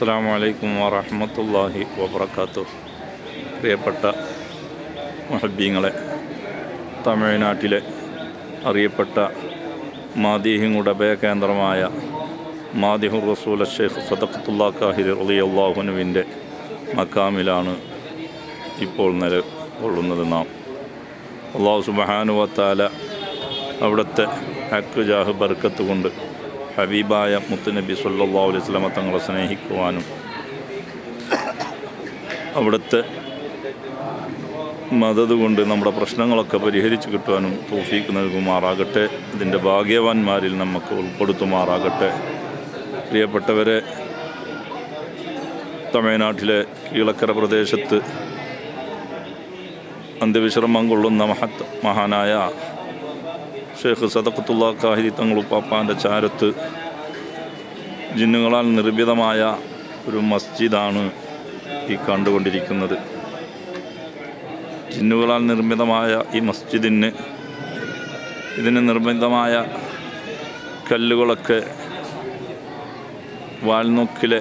അസ്സാം വലൈക്കും വറഹമത്തല്ലാഹി വബർക്കാത്തു പ്രിയപ്പെട്ട മഹബീങ്ങളെ തമിഴ്നാട്ടിലെ അറിയപ്പെട്ട മാദീഹിങ്ങളുടെ കേന്ദ്രമായ മാദിഹു റസൂൽ ഷെയ്ഖ് സദഖത്തുല്ലാ കാഹിർ അലി അള്ളാഹുനുവിന്റെ മക്കാമിലാണ് ഇപ്പോൾ നിലകൊള്ളുന്നത് നാം. അള്ളാഹു സുബഹാനുവത്താല അവിടുത്തെ ഹക്ക് ജാഹ് ബർക്കത്ത് കൊണ്ട് ഹബീബായ മുത്തുനബി സല്ലാ അലൈഹി സ്വലമ തങ്ങളെ സ്നേഹിക്കുവാനും അവിടുത്തെ മതത് കൊണ്ട് നമ്മുടെ പ്രശ്നങ്ങളൊക്കെ പരിഹരിച്ചു കിട്ടുവാനും തോഫീക്ക് നൽകുമാറാകട്ടെ. ഇതിന്റെ ഭാഗ്യവാന്മാരിൽ നമുക്ക് ഉൾപ്പെടുത്തുമാറാകട്ടെ. പ്രിയപ്പെട്ടവരെ തമിഴ്നാട്ടിലെ കീഴക്കര പ്രദേശത്ത് അന്ത്യവിശ്രമം കൊള്ളുന്ന മഹത് മഹാനായ ഷേഖ് സദഖത്തുള്ള കാഹിരി തങ്ങളുപ്പാപ്പാന്റെ ചാരത്ത് ജിന്നുകളാൽ നിർമ്മിതമായ ഒരു മസ്ജിദാണ് ഈ കണ്ടുകൊണ്ടിരിക്കുന്നത്. ജിന്നുകളാൽ നിർമ്മിതമായ ഈ മസ്ജിദിന് ഇതിന് നിർമ്മിതമായ കല്ലുകളൊക്കെ വാൽനോക്കിലെ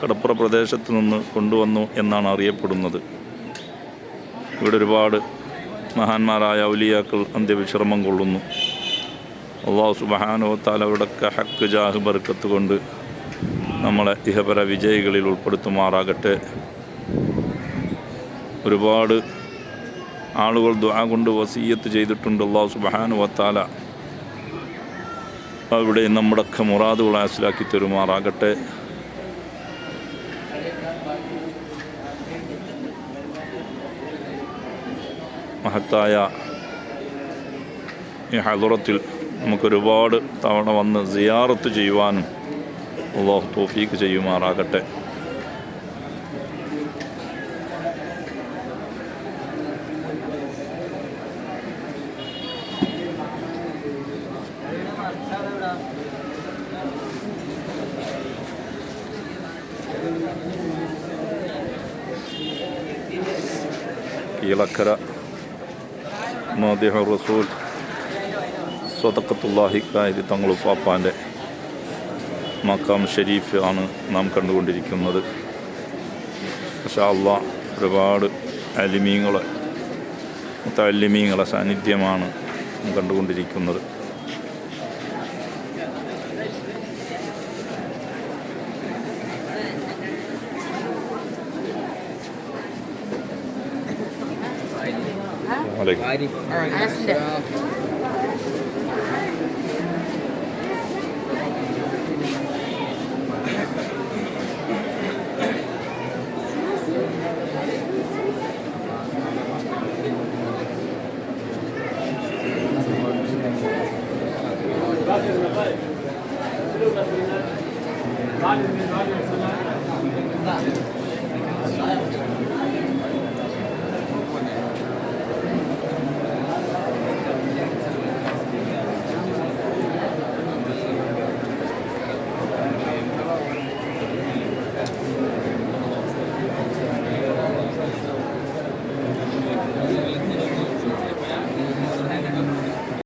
കടപ്പുറ പ്രദേശത്ത് നിന്ന് കൊണ്ടുവന്നു എന്നാണ് അറിയപ്പെടുന്നത്. ഇവിടെ ഒരുപാട് മഹാന്മാരായ ഔലിയാക്കൾ അന്ത്യവിശ്രമം കൊള്ളുന്നു. അള്ളാഹു സുബഹാനോ അവരുടെ ഹക്ക് ജാഹ് ബർക്കത്ത് കൊണ്ട് നമ്മളെ ഇഹപര വിജയികളിൽ ഉൾപ്പെടുത്തുമാറാകട്ടെ. ഒരുപാട് ആളുകൾ ദ്വാ കൊണ്ട് വസീയത്ത് ചെയ്തിട്ടുണ്ട് അള്ളാഹു സുബഹാനു വത്താല അവിടെ നമ്മുടെയൊക്കെ മുറാദുകൾ മനസ്സിലാക്കി തരുമാറാകട്ടെ. മഹത്തായ ഈ ഹലുറത്തിൽ നമുക്കൊരുപാട് തവണ വന്ന് സിയാറത്ത് ചെയ്യുവാനും അള്ളാഹു തോഫീക്ക് ചെയ്യുമാറാകട്ടെ. കീളക്കര മാദിഹ റസൂൽ. സ്വതക്കത്തുല്ലാഹി കാരി തങ്ങളുപ്പാപ്പാന്റെ മക്കാം ഷെരീഫ് ആണ് നാം കണ്ടുകൊണ്ടിരിക്കുന്നത്. അള്ളാ ഒരുപാട് അലിമീങ്ങളെ മുത്തല്ലിമീങ്ങളെ സാന്നിധ്യമാണ് കണ്ടുകൊണ്ടിരിക്കുന്നത്. അനസിന്റെ